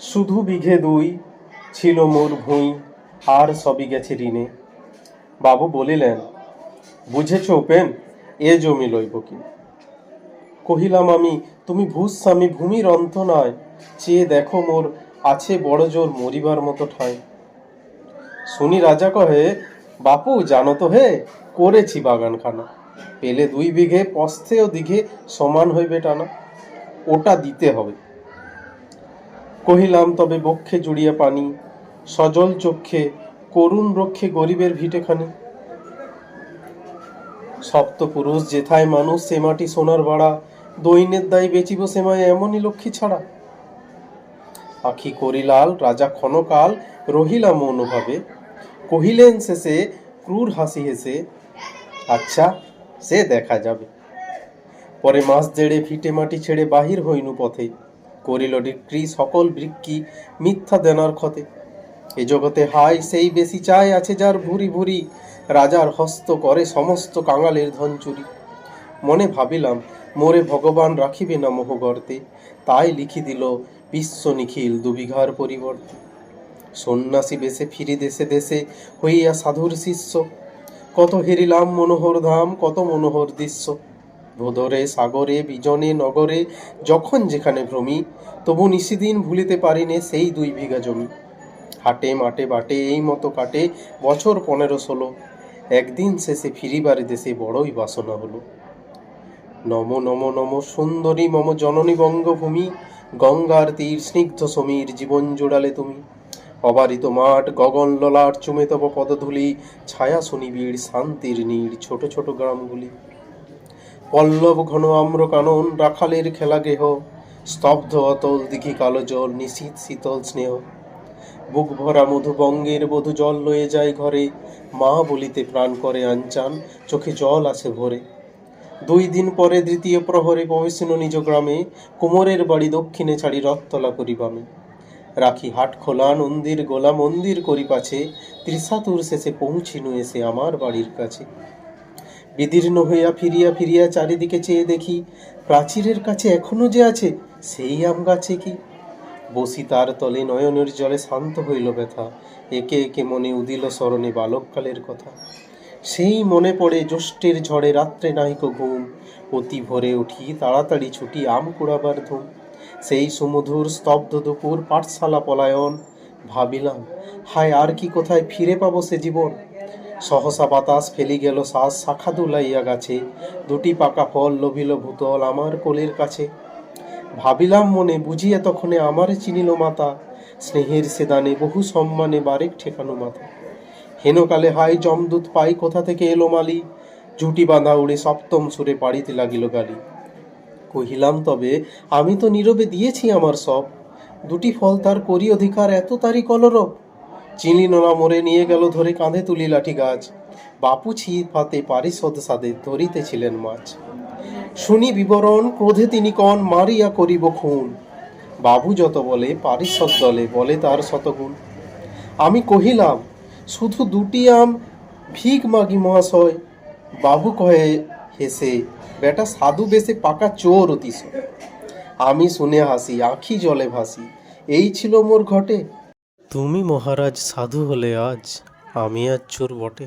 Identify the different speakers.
Speaker 1: শুধু বিঘে দুই ছিল মোর ভুঁই, আর সবই গেছে ঋণে। বাবু বলিলেন, বুঝেছ উপেন এ জমি লইব কি? কহিলাম, আমি, তুমি ভূস্বামী ভূমির অন্ত নয়, চেয়ে দেখো মোর আছে বড় জোর মরিবার মতো ঠাঁই শুনি রাজা কহে, বাপু, জানো তো হে, করেছি বাগানখানা। পেলে দুই বিঘে পস্থে ও দিঘে সমান হইবে টানা। ওটা দিতে হবে। কহিলাম, তবে বক্ষে জুড়িয়া পানি, সজল চক্ষে করুণ রক্ষে গরিবের ভিটেখানি। সপ্তপুরুষ যেথায় মানুষ, সে মাটি সোনার বাড়া দৈনের দায় বেচিব সেমায় এমনই লক্ষ্মী ছাড়া। আখি করিলাল, রাজা ক্ষণকাল রহিলা মৌনভাবে কহিলেন শেষে, ক্রূর হাসি হেসে আচ্ছা সে দেখা যাবে। পরে মাস দেড়ে ভিটে মাটি ছেড়ে বাহির হইনু পথে। করিল ডিক্রি সকল বৃক্ষি মিথ্যা দেনার ক্ষতে। এ জগতে হায় সেই বেশি চায় আছে যার ভুরি ভুরি। রাজার হস্ত করে সমস্ত কাঙালের ধন চুরি। মনে ভাবিলাম, মোরে ভগবান রাখিবে না মোহ গর্তে। তাই লিখি দিল বিশ্ব নিখিল দুবিঘার পরিবর্তে। সন্ন্যাসী বেশে ফিরি দেশে দেশে হইয়া সাধুর শিষ্য। কত হেরিলাম মনোহর ধাম, কত মনোহর দৃশ্য। ভোদরে সাগরে, বিজনে, নগরে, যখন যেখানে ভ্রমি, তবু নিশিদিন ভুলিতে পারিনে সেই দুই বিঘা জমি। হাটে, মাঠে, বাটে, এই মতো কাটে বছর পনেরো ষোলো। একদিন শেষে ফিরিবার দেশে বড়ই বাসনা হলো। নম নম নম, সুন্দরী, মম জননী বঙ্গভূমি, গঙ্গার তীর স্নিগ্ধ সমীর জীবন জোড়ালে তুমি। অবারিত মাঠ, গগন ললাট, চুমে তব পদধূলি, ছায়া শনিবীর শান্তির নীড় ছোট ছোট গ্রামগুলি। পল্লব ঘন আম্র কানন রাখালের খেলা গেহ স্তব্ধ অতল দিঘি কালো জল নিশীত শীতল স্নেহ। বুক ভরা মধু বঙ্গের বধু জল লয়ে যায় ঘরে, মা বলিতে প্রাণ করে আনচান চোখে জল আসে ভরে। দুই দিন পরে দ্বিতীয় প্রহরে প্রবেশিন নিজ গ্রামে, কুমোরের বাড়ি দক্ষিণে ছাড়ি রথতলা করিবামে রাখি হাট খোলা নন্দির গোলা মন্দির করি পাছে, ত্রিশাতুর শেষে পৌঁছিনু এসে আমার বাড়ির কাছে। বিদীর্ণ হইয়া ফিরিয়া ফিরিয়া চারিদিকে চেয়ে দেখি, প্রাচীরের কাছে এখনও যে আছে, সেই আম গাছে কি? বসি তার তলে নয়নের জলে শান্ত হইল ব্যথা, একে একে মনে উদিল স্মরণে বালককালের কথা। সেই মনে পড়ে জ্যৈষ্ঠের ঝড়ে রাত্রে নাহিক ঘুম, অতি ভোরে উঠি তাড়াতাড়ি ছুটি আম কুড়াবার ধুম। সেই সুমধুর স্তব্ধ দুপুর পাঠশালা পলায়ন, ভাবিলাম, হায় আর কি কোথায় ফিরে পাবো সে জীবন? সহসা বাতাস ফেলি গেল শ্বাস, শাখা দুলাইয়া গাছে। দুটি পাকা ফল লোভিল ভূতল আমার কোলের কাছে। ভাবিলাম মনে বুঝিয়া তখনে আমারে চিনিল মাতা। স্নেহের সেদানে বহু সম্মানে বারেক ঠেকানো মাথা হেনকালে হাই জমদূত পাই কোথা থেকে এলো মালি? জুটি বাঁধা উড়ে সপ্তম সুরে পাড়িতে লাগিল গালি। কহিলাম, তবে আমি তো নীরবে দিয়েছি আমার সব। দুটি ফল তার করি অধিকার, এত তারি কলরব। চিনিল না মোরে নিয়ে গেল ধরে কাঁধে তুলি লাঠি গাছ। বাপু ছি ফাতে পারিষদ সাদে ধরিতেছিলেন মাছ। শুনি বিবরণ, ক্রোধে তিনি কন, মারিয়া করিব খুন। বাবু যত বলে, পারিষদ দলে বলে তার শতগুণ। আমি কহিলাম, শুধু দুটি আম, ভিক মাগি মহাশয়। বাবু কহে, হেসে, বেটা সাধু বেশে পাকা চোর অতিশয়। আমি শুনে হাসি, আখি জলে ভাসি। এই ছিল মোর ঘটে। তুমি মহারাজ সাধু হলে আজ আমি আর চোর বটে।